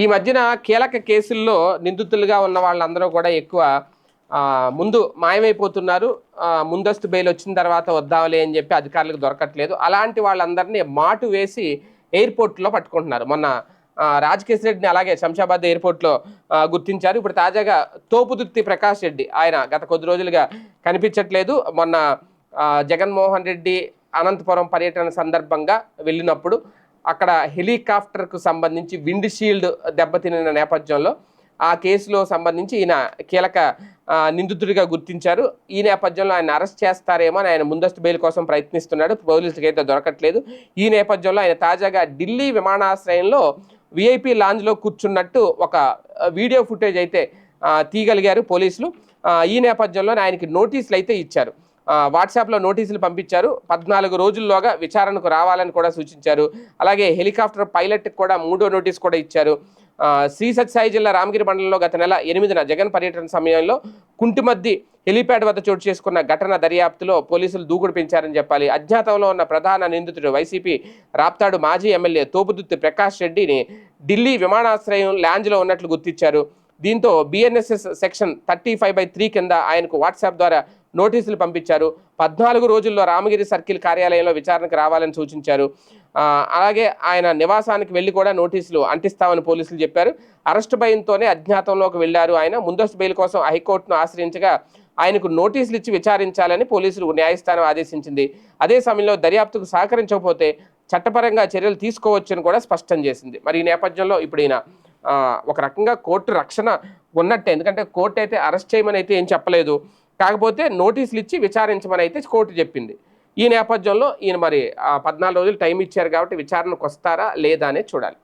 ఈ మధ్యన కీలక కేసుల్లో నిందితులుగా ఉన్న వాళ్ళందరూ కూడా ఎక్కువ ముందు మాయమైపోతున్నారు. ముందస్తు బెయిల్ వచ్చిన తర్వాత వద్దాంలే అని చెప్పి అధికారులకు దొరకట్లేదు. అలాంటి వాళ్ళందరినీ మాటు వేసి ఎయిర్పోర్ట్లో పట్టుకుంటున్నారు. మొన్న రాజకేశ్ రెడ్డిని అలాగే శంషాబాద్ ఎయిర్పోర్ట్లో గుర్తించారు. ఇప్పుడు తాజాగా తోపుదుర్తి ప్రకాష్ రెడ్డి ఆయన గత కొద్ది రోజులుగా కనిపించట్లేదు. మొన్న జగన్మోహన్ రెడ్డి అనంతపురం పర్యటన సందర్భంగా వెళ్ళినప్పుడు అక్కడ హెలికాప్టర్కు సంబంధించి విండ్ షీల్డ్ నేపథ్యంలో ఆ కేసులో సంబంధించి ఈయన కీలక నిందితుడిగా గుర్తించారు. ఈ నేపథ్యంలో ఆయన అరెస్ట్ చేస్తారేమో అని ఆయన ముందస్తు బెయిల్ కోసం ప్రయత్నిస్తున్నాడు. పోలీసులకి అయితే దొరకట్లేదు. ఈ నేపథ్యంలో ఆయన తాజాగా ఢిల్లీ విమానాశ్రయంలో విఐపి లాంజ్లో కూర్చున్నట్టు ఒక వీడియో ఫుటేజ్ అయితే తీయగలిగారు పోలీసులు. ఈ నేపథ్యంలో ఆయనకి నోటీసులు అయితే ఇచ్చారు. వాట్సాప్లో నోటీసులు పంపించారు. పద్నాలుగు రోజుల్లోగా విచారణకు రావాలని కూడా సూచించారు. అలాగే హెలికాప్టర్ పైలట్కి కూడా మూడో నోటీస్ కూడా ఇచ్చారు. శ్రీ సత్యసాయి జిల్లా రామగిరి మండలంలో గత నెల ఎనిమిదిన జగన్ పర్యటన సమయంలో కుంటిమద్ది హెలీప్యాడ్ వద్ద చోటు చేసుకున్న ఘటన దర్యాప్తులో పోలీసులు దూకుడు పెంచారని చెప్పాలి. అజ్ఞాతంలో ఉన్న ప్రధాన నిందితుడు వైసీపీ రాప్తాడు మాజీ ఎమ్మెల్యే తోపుదుత్తి ప్రకాష్ రెడ్డిని ఢిల్లీ విమానాశ్రయం ల్యాంజ్లో ఉన్నట్లు గుర్తించారు. దీంతో BNSS section thirty five by three కింద ఆయనకు వాట్సాప్ ద్వారా నోటీసులు పంపించారు. పద్నాలుగు రోజుల్లో రామగిరి సర్కిల్ కార్యాలయంలో విచారణకు రావాలని సూచించారు. అలాగే ఆయన నివాసానికి వెళ్ళి కూడా నోటీసులు అంటిస్తామని పోలీసులు చెప్పారు. అరెస్టు భయంతోనే అజ్ఞాతంలోకి వెళ్ళారు ఆయన. ముందస్తు బెయిల్ కోసం హైకోర్టును ఆశ్రయించగా ఆయనకు నోటీసులు ఇచ్చి విచారించాలని పోలీసులు న్యాయస్థానం ఆదేశించింది. అదే సమయంలో దర్యాప్తుకు సహకరించకపోతే చట్టపరంగా చర్యలు తీసుకోవచ్చని కూడా స్పష్టం చేసింది. మరి ఈ నేపథ్యంలో ఇప్పుడు ఈయన ఒక రకంగా కోర్టు రక్షణ ఉన్నట్టే. ఎందుకంటే కోర్టు అయితే అరెస్ట్ చేయమని అయితే ఏం చెప్పలేదు. కాకపోతే నోటీసులు ఇచ్చి విచారించమని అయితే కోర్టు చెప్పింది. ఈ నేపథ్యంలో ఈయన మరి పద్నాలుగు రోజులు టైం ఇచ్చారు కాబట్టి విచారణకు వస్తారా లేదా అనేది చూడాలి.